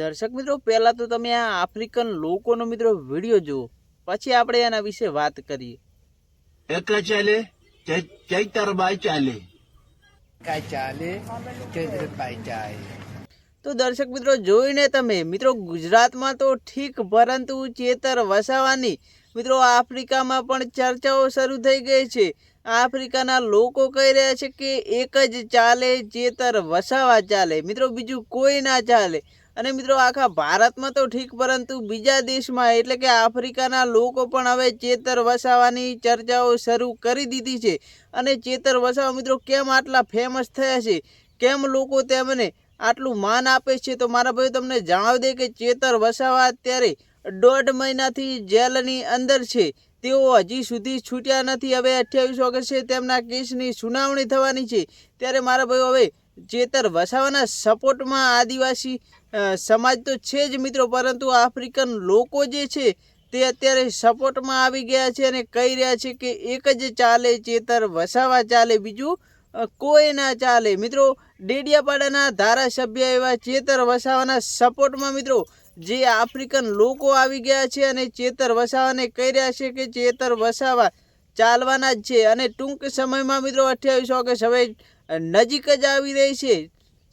દર્શક મિત્રો પહેલાં તો તમે આ આફ્રિકન લોકોનો મિત્રો વીડિયો જુઓ. પછી આપણે એના વિશે વાત કરીએ. એકલા ચાલે ચૈતરબાઈ ચાલે. કાંઈ ચાલે ચંદ્રભાઈ ચાલે. તો દર્શક મિત્રો જોઈને તમે મિત્રો ગુજરાતમાં તો ઠીક પરંતુ ચેતર વસાવાની મિત્રો આફ્રિકામાં પણ ચર્ચાઓ શરૂ થઈ ગઈ છે. આફ્રિકાના લોકો કહી રહ્યા છે કે એક જ ચાલે ચેતર વસાવા ચાલે. મિત્રો બીજું કોઈ ના ચાલે. અને મિત્રો આખા ભારતમાં તો ઠીક, પરંતુ બીજા દેશમાં એટલે કે આફ્રિકાના લોકો પણ હવે ચેતર વસાવાની ચર્ચાઓ શરૂ કરી દીધી છે. અને ચેતર વસાવા મિત્રો કેમ આટલા ફેમસ થયા છે? કેમ લોકો તેમને આટલું માન આપે છે? તો મારા ભાઈ તમને જણાવી દે કે ચેતર વસાવા અત્યારે દોઢ મહિનાથી જેલની અંદર છે. તેઓ હજી સુધી છૂટ્યા નથી. હવે અઠ્યાવીસ ઓગસ્ટે તેમના કેસની સુનાવણી થવાની છે. ત્યારે મારા ભાઈઓ, હવે ચેતર વસાવાના સપોર્ટમાં આદિવાસી સમાજ તો છે જ મિત્રો, પરંતુ આફ્રિકન લોકો જે છે, તે અત્યારે સપોર્ટમાં આવી ગયા છે અને કહી રહ્યા છે કે એક જ ચાલે, ચેતર વસાવા ચાલે, બીજું કોઈ ના ચાલે. મિત્રો, ડેડિયાપાડાના ધારાસભ્ય એવા ચેતર વસાવાના સપોર્ટમાં મિત્રો, જે આફ્રિકન લોકો આવી ગયા છે અને ચેતર વસાવાને કહી રહ્યા છે કે ચેતર વસાવા ચાલવાના જ છે. અને ટૂંક સમયમાં મિત્રો, અઠ્યાવીસ ઓગસ્ટ હવે નજીક જ આવી રહી છે.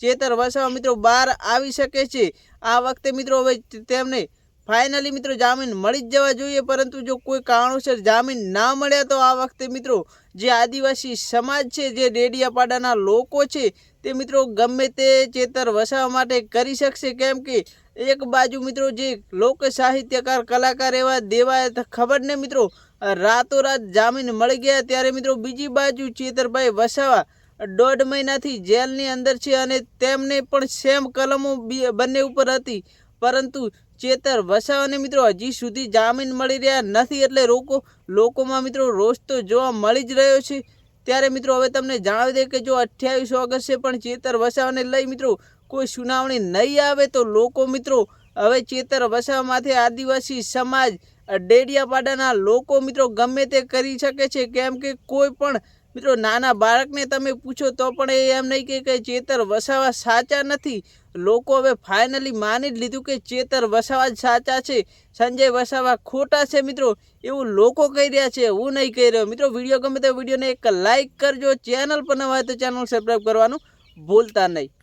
ચેતર વસાવા મિત્રો બહાર આવી શકે છે. આ વખતે મિત્રો હવે તેમને ફાઇનલી મિત્રો જામીન મળી જ જવા જોઈએ, પરંતુ જો કોઈ કારણોસર જામીન ના મળ્યા તો આ વખતે મિત્રો જે આદિવાસી સમાજ છે, જે ડેડિયાપાડાના લોકો છે, તે મિત્રો ગમે તે ચેતર વસાવા માટે કરી શકશે. કેમ કે એક બાજુ મિત્રો જે લોક સાહિત્યકાર, કલાકાર એવા દેવાય ખબર ને મિત્રો રાતોરાત જામીન મળી ગયા, ત્યારે મિત્રો બીજી બાજુ ચેતરભાઈ વસાવા દોઢ મહિનાથી જેલની અંદર છે અને તેમને પણ સેમ કલમો બંને ઉપર હતી. પરંતુ ચેતર વસાવાને મિત્રો હજી સુધી જામીન મળી રહ્યા નથી એટલે લોકો લોકોમાં મિત્રો રોષ તો જોવા મળી જ રહ્યો છે. ત્યારે મિત્રો હવે તમને જણાવી દે કે જો અઠ્યાવીસ ઓગસ્ટે પણ ચેતર વસાવાને લઈ મિત્રો કોઈ સુનાવણી નહીં આવે તો લોકો મિત્રો હવે ચેતર વસાવામાંથી આદિવાસી સમાજ ડેડિયાપાડાના લોકો મિત્રો ગમે તે કરી શકે છે. કેમ કે કોઈ પણ મિત્રો, નાના બાળકને તમે પૂછો તો પણ એ એમ નહીં કે કે ચેતર વસાવા સાચા નથી. લોકો હવે ફાઇનલી માની જ લીધું કે ચેતર વસાવા જ સાચા છે. સંજય વસાવા ખોટા છે મિત્રો. એવું લોકો કહી રહ્યા છે, હું નહીં કહી રહ્યો. મિત્રો, વીડિયો ગમે તો વિડીયોને એક લાઇક કરજો. ચેનલ પર નવા હોય તો ચેનલ સબસ્ક્રાઈબ કરવાનું ભૂલતા નહીં.